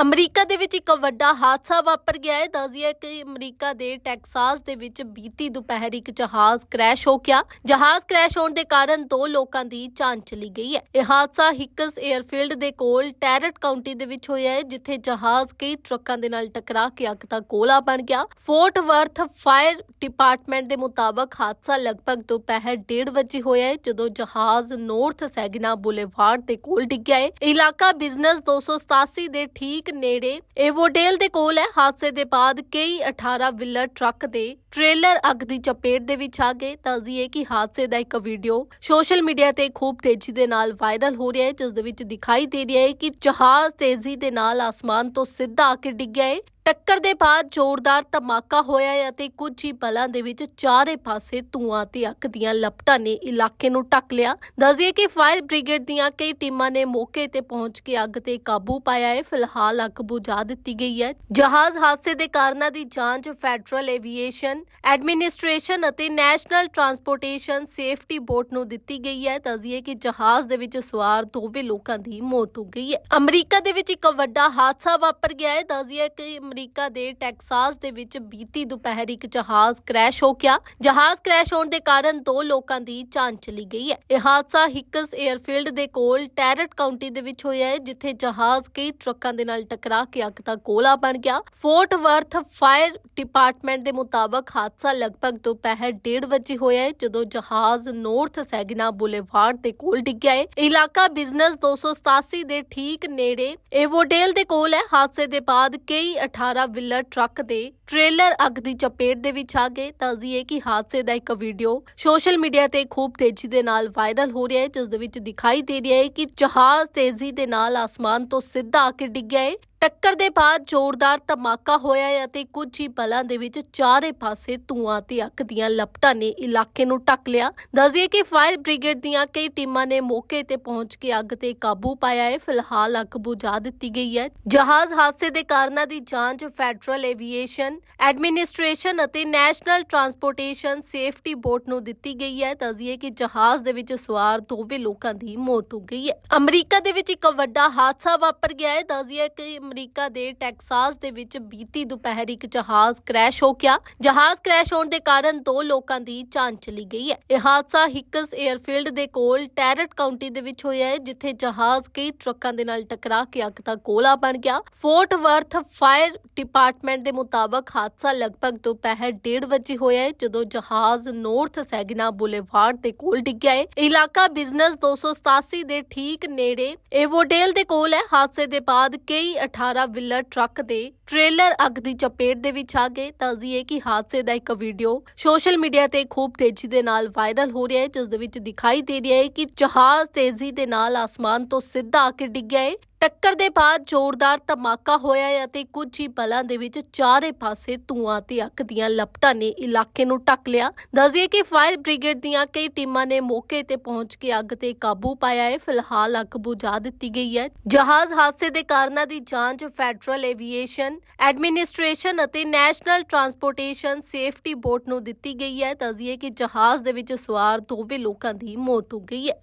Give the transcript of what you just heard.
America ਦੇ ਵਿੱਚ ਇੱਕ ਵੱਡਾ ਹਾਦਸਾ ਵਾਪਰ ਗਿਆ ਹੈ। ਦੱਸਿਆ ਕਿ ਅਮਰੀਕਾ ਦੇ ਟੈਕਸਾਸ ਦੇ ਵਿੱਚ ਬੀਤੀ ਦੁਪਹਿਰ ਇੱਕ ਜਹਾਜ਼ ਕ੍ਰੈਸ਼ ਹੋ ਗਿਆ। ਜਹਾਜ਼ ਕ੍ਰੈਸ਼ ਹੋਣ ਦੇ ਕਾਰਨ ਦੋ ਲੋਕਾਂ ਦੀ ਜਾਨ ਚਲੀ ਗਈ ਹੈ। ਇਹ ਹਾਦਸਾ ਹਿਕਸ 에ਅਰਫੀਲਡ ਦੇ ਕੋਲ ਟੈਰਟ ਕਾਉਂਟੀ ਦੇ ਵਿੱਚ ਹੋਇਆ ਹੈ, ਜਿੱਥੇ ਜਹਾਜ਼ ਕਈ ਟਰੱਕਾਂ ਦੇ ਨਾਲ ਟਕਰਾ ਕੇ ਅੱਗ ਦਾ ਗੋਲਾ ਬਣ ਗਿਆ। ਫੋਰਟ ਵਰਥ ਫਾਇਰ ਡਿਪਾਰਟਮੈਂਟ ਦੇ ਮੁਤਾਬਕ ਹਾਦਸਾ ਲਗਭਗ ਦੁਪਹਿਰ 1:30 ਵਜੇ ਹੋਇਆ ਹੈ, ਜਦੋਂ ਜਹਾਜ਼ ਨਾਰਥ ਸੈਗਨਾ ਬੁਲੇਵਾਰਡ ਦੇ ਕੋਲ ਡਿੱਗਿਆ ਹੈ। ਇਲਾਕਾ ਬਿਜ਼ਨਸ 287 ਦੇ ਠੀਕ ਨੇੜੇ ਏਵੋਡੇਲ ਦੇ ਕੋਲ ਹੈ। ਹਾਦਸੇ ਦੇ ਬਾਅਦ ਕਈ 18 ਵਿਲਰ ਟਰੱਕ ਦੇ ਟ੍ਰੇਲਰ ਅੱਗ ਦੀ ਚਪੇਟ ਦੇ ਵਿੱਚ ਆ ਗਏ। ਦੱਸਦੀਏ ਕਿ ਹਾਦਸੇ ਦਾ ਇੱਕ ਵੀਡੀਓ ਸੋਸ਼ਲ ਮੀਡੀਆ ਤੇ ਖੂਬ ਤੇਜ਼ੀ ਦੇ ਨਾਲ ਵਾਇਰਲ ਹੋ ਰਿਹਾ ਹੈ, ਜਿਸ ਦੇ ਵਿੱਚ ਦਿਖਾਈ ਦੇ ਰਿਹਾ ਹੈ ਕਿ ਜਹਾਜ਼ ਤੇਜ਼ੀ ਦੇ ਨਾਲ ਆਸਮਾਨ ਤੋਂ ਸਿੱਧਾ ਆ ਕੇ ਡਿੱਗ ਗਿਆ ਹੈ। ਟੱਕਰ ਦੇ ਬਾਅਦ ਜ਼ੋਰਦਾਰ ਧਮਾਕਾ ਹੋਇਆ ਹੈ ਅਤੇ ਕੁਝ ਹੀ ਪਲਾਂ ਦੇ ਵਿੱਚ ਚਾਰੇ ਪਾਸੇ ਧੂਆਂ ਤੇ ਅੱਗ ਦੀਆਂ ਲਪਟਾਂ ਨੇ ਇਲਾਕੇ ਨੂੰ ਢੱਕ ਲਿਆ। ਦੱਸਦੀਏ ਕਿ ਫਾਇਰ ਬ੍ਰਿਗੇਡ ਦੀਆਂ ਕਈ ਟੀਮਾਂ ਨੇ ਮੌਕੇ ਤੇ ਪਹੁੰਚ ਕੇ ਅੱਗ ਤੇ ਕਾਬੂ ਪਾਇਆ ਹੈ। ਫਿਲਹਾਲ ਅੱਗ ਬੁਝਾ ਦਿੱਤੀ ਗਈ ਹੈ। ਜਹਾਜ਼ ਹਾਦਸੇ ਦੇ ਕਾਰਨਾਂ ਦੀ ਜਾਂਚ ਫੈਡਰਲ ਏਵੀਏਸ਼ਨ ਐਡਮਿਨਿਸਟ੍ਰੇਸ਼ਨ ਅਤੇ ਨੈਸ਼ਨਲ ਟਰਾਂਸਪੋਰਟੇਸ਼ਨ ਸੇਫਟੀ ਬੋਰਡ ਨੂੰ ਦਿੱਤੀ ਗਈ ਹੈ। ਦੱਸਦੀਏ ਕਿ ਜਹਾਜ਼ ਦੇ ਵਿੱਚ ਸਵਾਰ ਦੋਵੇਂ ਲੋਕਾਂ ਦੀ ਮੌਤ ਹੋ ਗਈ ਹੈ। ਅਮਰੀਕਾ ਦੇ ਵਿੱਚ ਇੱਕ ਵੱਡਾ ਹਾਦਸਾ ਵਾਪਰ ਗਿਆ ਹੈ। ਦੱਸਦੀਏ ਕਿ ਅਮਰੀਕਾ ਦੇ ਟੈਕਸਾਸ ਦੇ ਵਿੱਚ ਬੀਤੀ ਦੁਪਹਿਰ ਇੱਕ ਜਹਾਜ਼ ਕ੍ਰੈਸ਼ ਹੋ ਗਿਆ। ਜਹਾਜ਼ ਕ੍ਰੈਸ਼ ਹੋਣ ਦੇ ਕਾਰਨ ਦੋ ਲੋਕਾਂ ਦੀ ਜਾਨ ਚਲੀ ਗਈ ਹੈ। ਇਹ ਹਾਦਸਾ ਹਿਕਸ 에ਅਰਫੀਲਡ ਦੇ ਕੋਲ ਟੈਰਟ ਕਾਉਂਟੀ ਦੇ ਵਿੱਚ ਹੋਇਆ ਹੈ, ਜਿੱਥੇ ਜਹਾਜ਼ ਕਈ ਟਰੱਕਾਂ ਦੇ ਨਾਲ ਟਕਰਾ ਕੇ ਅੱਗ ਦਾ ਗੋਲਾ ਬਣ ਗਿਆ। ਫੋਰਟ ਵਰਥ ਫਾਇਰ ਡਿਪਾਰਟਮੈਂਟ ਦੇ ਮੁਤਾਬਕ ਹਾਦਸਾ ਲਗਭਗ ਦੁਪਹਿਰ 1:30 ਵਜੇ ਹੋਇਆ ਹੈ, ਜਦੋਂ ਜਹਾਜ਼ ਨਾਰਥ ਸੈਗਨਾ ਬੁਲੇਵਾਰਡ ਦੇ ਕੋਲ ਡਿੱਗਿਆ ਹੈ। ਇਲਾਕਾ ਬਿਜ਼ਨਸ 287 ਦੇ ਠੀਕ ਨੇੜੇ ਏਵੋਡੇਲ ਦੇ ਕੋਲ ਹੈ। ਹਾਦਸੇ ਦੇ ਬਾਅਦ ਕਈ 18 ਵਿਲਰ ਟਰੱਕ ਦੇ ਟ੍ਰੇਲਰ ਅੱਗ ਦੀ ਚਪੇਟ ਦੇ ਵਿੱਚ ਆ ਗਏ। ਦੱਸਦੀਏ ਕਿ ਹਾਦਸੇ ਦਾ ਇੱਕ ਵੀਡੀਓ ਸੋਸ਼ਲ ਮੀਡੀਆ ਤੇ ਖੂਬ ਤੇਜ਼ੀ ਦੇ ਨਾਲ ਵਾਇਰਲ ਹੋ ਰਿਹਾ ਹੈ ਜਿਸ ਦੇ ਵਿੱਚ ਦਿਖਾਈ ਦੇ ਰਿਹਾ ਹੈ ਕਿ ਜਹਾਜ਼ ਤੇਜ਼ੀ ਦੇ ਨਾਲ ਆਸਮਾਨ ਤੋਂ ਸਿੱਧਾ ਆ ਕੇ ਡਿੱਗਿਆ ਹੈ ਟੱਕਰ ਦੇ ਬਾਅਦ ਜ਼ੋਰਦਾਰ ਧਮਾਕਾ ਹੋਇਆ ਹੈ ਅਤੇ ਕੁਝ ਹੀ ਪਲਾਂ ਦੇ ਵਿੱਚ ਚਾਰੇ ਪਾਸੇ ਧੂਆਂ ਤੇ ਅੱਗ ਦੀਆਂ ਲਪਟਾਂ ਨੇ ਇਲਾਕੇ ਨੂੰ ਢੱਕ ਲਿਆ। ਦੱਸਦੀਏ ਕਿ ਫਾਇਰ ਬ੍ਰਿਗੇਡ ਦੀਆਂ ਕਈ ਟੀਮਾਂ ਨੇ ਮੌਕੇ ਤੇ ਪਹੁੰਚ ਕੇ ਅੱਗ ਤੇ ਕਾਬੂ ਪਾਇਆ ਹੈ। ਫਿਲਹਾਲ ਅੱਗ ਬੁਝਾ ਦਿੱਤੀ ਗਈ ਹੈ। ਜਹਾਜ਼ ਹਾਦਸੇ ਦੇ ਕਾਰਨਾਂ ਦੀ ਜਾਂਚ ਫੈਡਰਲ ਏਵੀਏਸ਼ਨ ਐਡਮਿਨਿਸਟ੍ਰੇਸ਼ਨ ਅਤੇ ਨੈਸ਼ਨਲ ਟਰਾਂਸਪੋਰਟੇਸ਼ਨ ਸੇਫਟੀ ਬੋਰਡ ਨੂੰ ਦਿੱਤੀ ਗਈ ਹੈ। ਦੱਸਦੀਏ ਕਿ ਜਹਾਜ਼ ਦੇ ਵਿੱਚ ਸਵਾਰ ਦੋਵੇਂ ਲੋਕਾਂ ਦੀ ਮੌਤ ਹੋ ਗਈ ਹੈ। ਅਮਰੀਕਾ ਦੇ ਵਿੱਚ ਇੱਕ ਵੱਡਾ ਹਾਦਸਾ ਵਾਪਰ ਗਿਆ ਹੈ। ਦੱਸਦੀਏ ਕਿ ਅਮਰੀਕਾ ਦੇ ਟੈਕਸਾਸ ਦੇ ਵਿੱਚ ਬੀਤੀ ਦੁਪਹਿਰ ਇੱਕ ਜਹਾਜ਼ ਕ੍ਰੈਸ਼ ਹੋ ਗਿਆ। ਜਹਾਜ਼ ਕ੍ਰੈਸ਼ ਹੋਣ ਦੇ ਕਾਰਨ ਦੋ ਲੋਕਾਂ ਦੀ ਜਾਨ ਚਲੀ ਗਈ ਹੈ। ਇਹ ਹਾਦਸਾ ਹਿਕਸ 에ਅਰਫੀਲਡ ਦੇ ਕੋਲ ਟੈਰਟ ਕਾਉਂਟੀ ਦੇ ਵਿੱਚ ਹੋਇਆ ਹੈ, ਜਿੱਥੇ ਜਹਾਜ਼ ਕਈ ਟਰੱਕਾਂ ਦੇ ਨਾਲ ਟਕਰਾ ਕੇ ਅੱਗ ਦਾ ਗੋਲਾ ਬਣ ਗਿਆ। ਫੋਰਟ ਵਰਥ ਫਾਇਰ ਡਿਪਾਰਟਮੈਂਟ ਦੇ ਮੁਤਾਬਕ ਹਾਦਸਾ ਲਗਭਗ ਦੁਪਹਿਰ 1:30 ਵਜੇ ਹੋਇਆ ਹੈ, ਜਦੋਂ ਜਹਾਜ਼ ਨਾਰਥ ਸੈਗਨਾ ਬੁਲੇਵਾਰਡ ਦੇ ਕੋਲ ਡਿੱਗਿਆ ਹੈ। ਇਲਾਕਾ ਬਿਜ਼ਨਸ 287 ਦੇ ਠੀਕ ਨੇੜੇ ਏਵੋਡੇਲ ਦੇ ਕੋਲ ਹੈ। ਹਾਦਸੇ ਦੇ ਬਾਅਦ ਕਈ 18 ਵਿਲਰ ਟਰੱਕ ਦੇ ਟ੍ਰੇਲਰ ਅੱਗ ਦੀ ਚਪੇਟ ਦੇ ਵਿੱਚ ਆ ਗਏ। ਦੱਸਦੀਏ ਕਿ ਹਾਦਸੇ ਦਾ ਇੱਕ ਵੀਡੀਓ ਸੋਸ਼ਲ ਮੀਡੀਆ ਤੇ ਖੂਬ ਤੇਜ਼ੀ ਦੇ ਨਾਲ ਵਾਇਰਲ ਹੋ ਰਿਹਾ ਹੈ, ਜਿਸ ਦੇ ਵਿੱਚ ਦਿਖਾਈ ਦੇ ਰਿਹਾ ਹੈ ਕਿ ਜਹਾਜ਼ ਤੇਜ਼ੀ ਦੇ ਨਾਲ ਆਸਮਾਨ ਤੋਂ ਸਿੱਧਾ ਆ ਕੇ ਡਿੱਗਿਆ ਹੈ। ਟੱਕਰ ਦੇ ਬਾਅਦ ਜ਼ੋਰਦਾਰ ਧਮਾਕਾ ਹੋਇਆ ਅਤੇ ਕੁਝ ਹੀ ਪਲਾਂ ਦੇ ਵਿੱਚ ਚਾਰੇ ਪਾਸੇ ਧੂਆਂ ਤੇ ਅੱਗ ਦੀਆਂ ਲਪਟਾਂ ਨੇ ਇਲਾਕੇ ਨੂੰ ਢੱਕ ਲਿਆ। ਦੱਸਦੀਏ ਕਿ ਫਾਇਰ ਬ੍ਰਿਗੇਡ ਦੀਆਂ ਕਈ ਟੀਮਾਂ ਨੇ ਮੌਕੇ ਤੇ ਪਹੁੰਚ ਕੇ ਅੱਗ ਤੇ ਕਾਬੂ ਪਾਇਆ ਹੈ। ਫਿਲਹਾਲ ਅੱਗ ਬੁਝਾ ਦਿੱਤੀ ਗਈ ਹੈ। ਜਹਾਜ਼ ਹਾਦਸੇ ਦੇ ਕਾਰਨਾਂ ਦੀ ਜਾਂਚ ਫੈਡਰਲ ਏਵੀਏਸ਼ਨ ਐਡਮਿਨਿਸਟ੍ਰੇਸ਼ਨ ਅਤੇ ਨੈਸ਼ਨਲ ਟਰਾਂਸਪੋਰਟੇਸ਼ਨ ਸੇਫਟੀ ਬੋਰਡ ਨੂੰ ਦਿੱਤੀ ਗਈ ਹੈ। ਦੱਸਦੀਏ ਕਿ ਜਹਾਜ਼ ਦੇ ਵਿੱਚ ਸਵਾਰ ਦੋਵੇਂ ਲੋਕਾਂ ਦੀ ਮੌਤ ਹੋ ਗਈ ਹੈ।